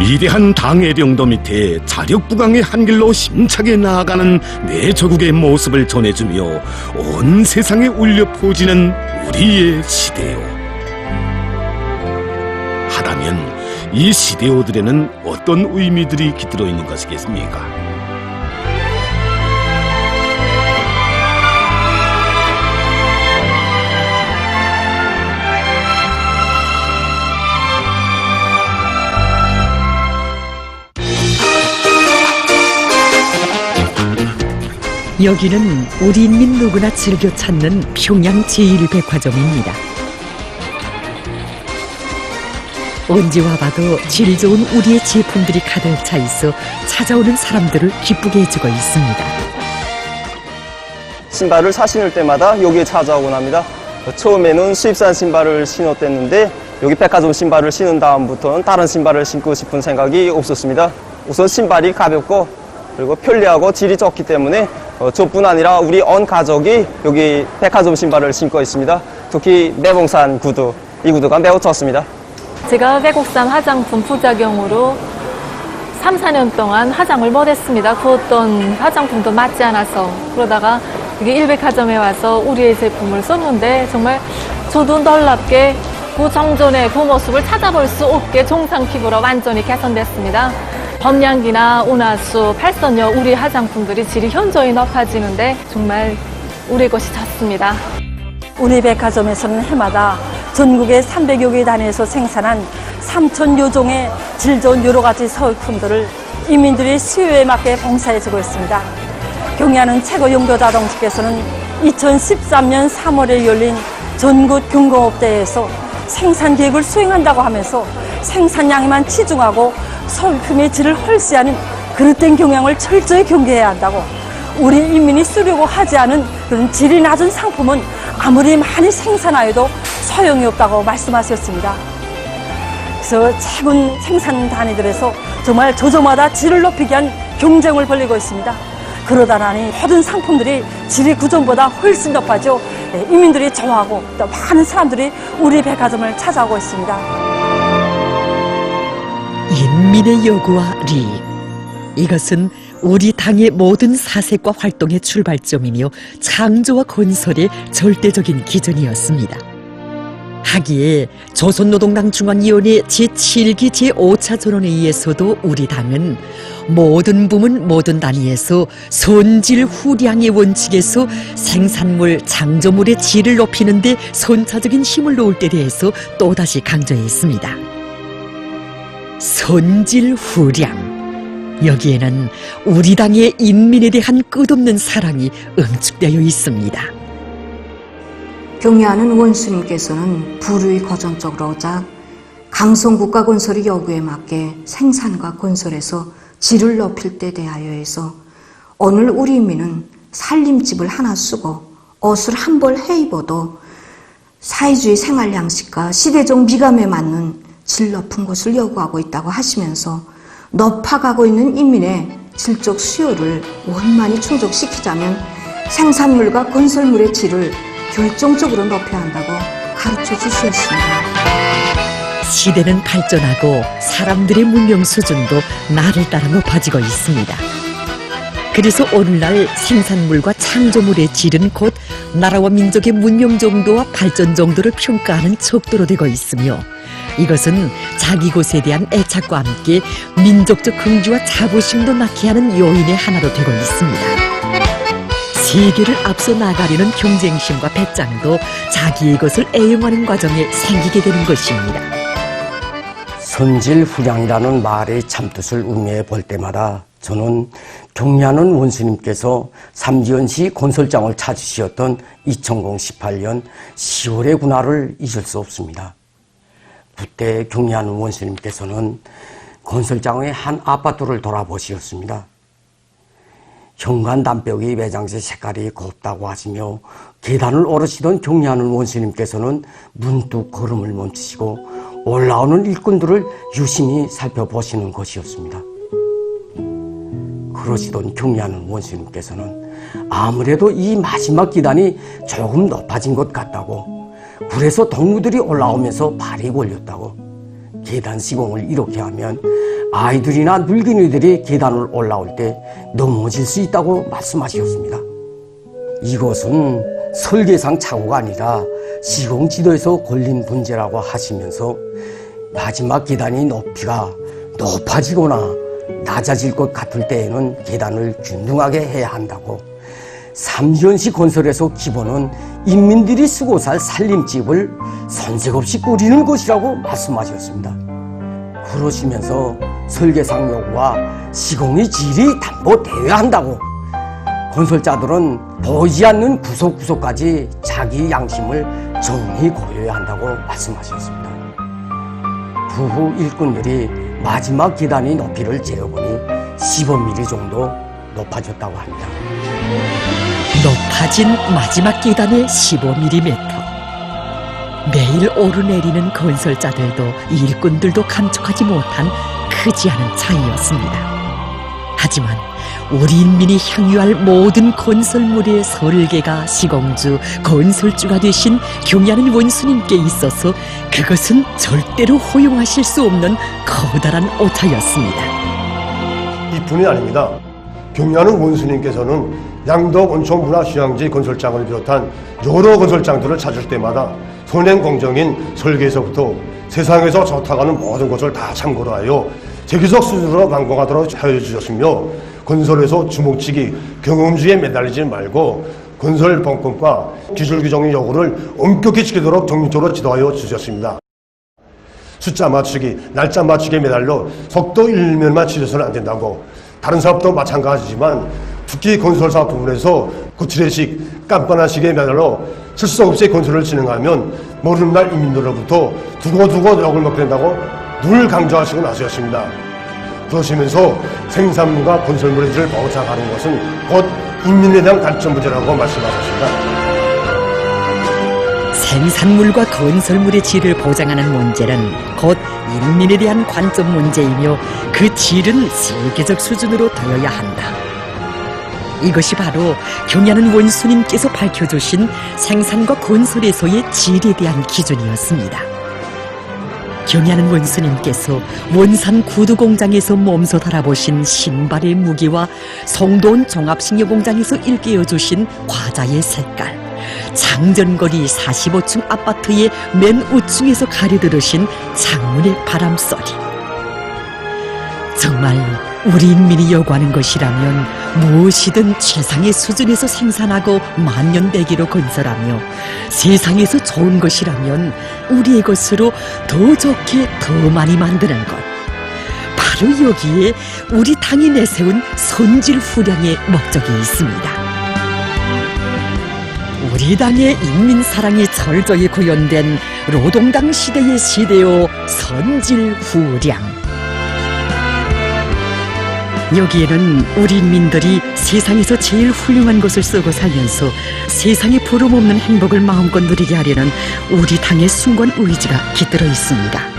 위대한 당의 령도 밑에 자력부강의 한 길로 힘차게 나아가는 내 조국의 모습을 전해주며 온 세상에 울려 퍼지는 우리의 시대요. 하다면 이 시대오들에는 어떤 의미들이 깃들어 있는 것이겠습니까? 여기는 우리 인민 누구나 즐겨 찾는 평양 제1백화점입니다. 언제 와봐도 질 좋은 우리의 제품들이 가득 차 있어 찾아오는 사람들을 기쁘게 해주고 있습니다. 신발을 사신을 때마다 여기에 찾아오곤 합니다. 처음에는 수입산 신발을 신었댔는데 여기 백화점 신발을 신은 다음부터는 다른 신발을 신고 싶은 생각이 없었습니다. 우선 신발이 가볍고 그리고 편리하고 질이 좋기 때문에 어, 저뿐 아니라 우리 온 가족이 여기 백화점 신발을 신고 있습니다. 특히 매봉산 구두, 이 구두가 매우 좋습니다. 제가 외국산 화장품 부작용으로 3, 4년 동안 화장을 못했습니다. 그 어떤 화장품도 맞지 않아서 그러다가 이게 일백화점에 와서 우리의 제품을 썼는데 정말 저도 놀랍게 그 정전의 그 모습을 찾아볼 수 없게 정상 피부로 완전히 개선됐습니다. 범량기나 온화수, 팔선녀 우리 화장품들이 질이 현저히 높아지는데 정말 우리 것이 좋습니다. 우리 백화점에서는 해마다 전국의 300여 개 단위에서 생산한 3천여 종의 질 좋은 여러 가지 서울품들을 인민들이 수요에 맞게 봉사해주고 있습니다. 경야는 최고 용도자 동지께서는 2013년 3월에 열린 전국 경공업대회에서 생산 계획을 수행한다고 하면서 생산량에만 치중하고 서울품의 질을 헐시하는 그릇된 경향을 철저히 경계해야 한다고 우리 인민이 쓰려고 하지 않은 그런 질이 낮은 상품은 아무리 많이 생산하여도 소용이 없다고 말씀하셨습니다. 그래서 최근 생산 단위들에서 정말 조조마다 질을 높이기 위한 경쟁을 벌이고 있습니다. 그러다 나니 모든 상품들이 질이 구전보다 훨씬 높아져 예, 인민들이 좋아하고 또 많은 사람들이 우리 백화점을 찾아오고 있습니다. 인민의 요구와 리 이것은 우리 당의 모든 사색과 활동의 출발점이며 창조와 건설의 절대적인 기준이었습니다. 하기에 조선노동당 중앙위원회 제7기 제5차 전원회의에서도 우리 당은 모든 부문 모든 단위에서 손질 후량의 원칙에서 생산물 창조물의 질을 높이는 데 선차적인 힘을 놓을 때 대해서 또다시 강조했습니다. 손질 후량 여기에는 우리 당의 인민에 대한 끝없는 사랑이 응축되어 있습니다. 경의하는 원수님께서는 불의 거전적으로자 강성국가 건설의 요구에 맞게 생산과 건설에서 질을 높일 때 대하여해서 오늘 우리 인민은 살림집을 하나 쓰고 옷을 한벌해 입어도 사회주의 생활 양식과 시대적 미감에 맞는 질 높은 것을 요구하고 있다고 하시면서 높아가고 있는 인민의 질적 수요를 원만히 충족시키자면 생산물과 건설물의 질을 결정적으로 높여야 한다고 가르쳐 주셨습니다. 시대는 발전하고 사람들의 문명 수준도 날을 따라 높아지고 있습니다. 그래서 오늘날 생산물과 창조물의 질은 곧 나라와 민족의 문명 정도와 발전 정도를 평가하는 척도로 되고 있으며 이것은 자기 곳에 대한 애착과 함께 민족적 긍지와 자부심도 낳게 하는 요인의 하나로 되고 있습니다. 세계를 앞서 나가려는 경쟁심과 배짱도 자기의 것을 애용하는 과정에 생기게 되는 것입니다. 선질후량이라는 말의 참뜻을 음미해 볼 때마다 저는 경리하는 원수님께서 삼지연시 건설장을 찾으시었던 2018년 10월의 군화를 잊을 수 없습니다. 그때 경리하는 원수님께서는 건설장의 한 아파트를 돌아보시었습니다. 현관 담벽이 매장재 색깔이 곱다고 하시며 계단을 오르시던 경리하는 원수님께서는 문득 걸음을 멈추시고 올라오는 일꾼들을 유심히 살펴보시는 것이었습니다. 그러시던 경리하는 원수님께서는 아무래도 이 마지막 계단이 조금 높아진 것 같다고 불에서 동무들이 올라오면서 발이 걸렸다고 계단 시공을 이렇게 하면 아이들이나 늙은이들이 계단을 올라올 때 넘어질 수 있다고 말씀하셨습니다. 이것은 설계상 착오가 아니라 시공 지도에서 걸린 문제라고 하시면서 마지막 계단이 높이가 높아지거나 낮아질 것 같을 때에는 계단을 균등하게 해야 한다고 삼현시 건설에서 기본은 인민들이 쓰고 살 살림집을 선색 없이 꾸리는 것이라고 말씀하셨습니다. 그러시면서 설계상 요구와 시공의 질이 담보되어야 한다고 건설자들은 보이지 않는 구석구석까지 자기 양심을 정히 고여야 한다고 말씀하셨습니다. 그후 일꾼들이 마지막 계단의 높이를 재어보니 15mm 정도 높아졌다고 합니다. 높아진 마지막 계단의 15mm. 매일 오르내리는 건설자들도 일꾼들도 감축하지 못한 크지 않은 차이였습니다. 하지만 우리 인민이 향유할 모든 건설물의 설계가 시공주, 건설주가 되신 경야는 원수님께 있어서 그것은 절대로 허용하실 수 없는 커다란 오차였습니다. 이뿐이 아닙니다. 경야는 원수님께서는 양덕 원초 문화휴양지 건설장을 비롯한 여러 건설장들을 찾을 때마다 선행 공정인 설계에서부터 세상에서 좋다가는 모든 것을 다 참고로 하여 세계적 수준으로 완공하도록 하여 주셨으며 건설에서 주먹치기 경험주의에 매달리지 말고 건설 본권과 기술 규정의 요구를 엄격히 지키도록 정립적으로 지도하여 주셨습니다. 숫자 맞추기, 날짜 맞추기에 매달려 속도 일면만 치려서는 안 된다고 다른 사업도 마찬가지지만 특히 건설사 부분에서 구치레식, 깜빡한식에 매달려 실수 없이 건설을 진행하면 모르는 날 인민들로부터 두고두고 욕을 먹게 된다고 늘 강조하시고 나서셨습니다. 그러시면서 생산물과 건설물의 질을 보장하는 것은 곧 인민에 대한 관점 문제라고 말씀하셨습니다. 생산물과 건설물의 질을 보장하는 문제는 곧 인민에 대한 관점 문제이며 그 질은 세계적 수준으로 되어야 한다. 이것이 바로 경야는 원수님께서 밝혀주신 생산과 건설에서의 질에 대한 기준이었습니다. 경야는 원수님께서 원산 구두 공장에서 몸소 달아보신 신발의 무게와 성돈 종합식료공장에서 일깨워 주신 과자의 색깔, 장전거리 45층 아파트의 맨 우층에서 가려들으신 창문의 바람소리. 정말 우리 인민이 요구하는 것이라면 무엇이든 최상의 수준에서 생산하고 만년대기로 건설하며 세상에서 좋은 것이라면 우리의 것으로 더 좋게 더 많이 만드는 것. 바로 여기에 우리 당이 내세운 선질 후량의 목적이 있습니다. 우리 당의 인민 사랑이 철저히 구현된 노동당 시대의 시대요 선질 후량. 여기에는 우리 인민들이 세상에서 제일 훌륭한 것을 쓰고 살면서 세상에 부름없는 행복을 마음껏 누리게 하려는 우리 당의 숭고한 의지가 깃들어 있습니다.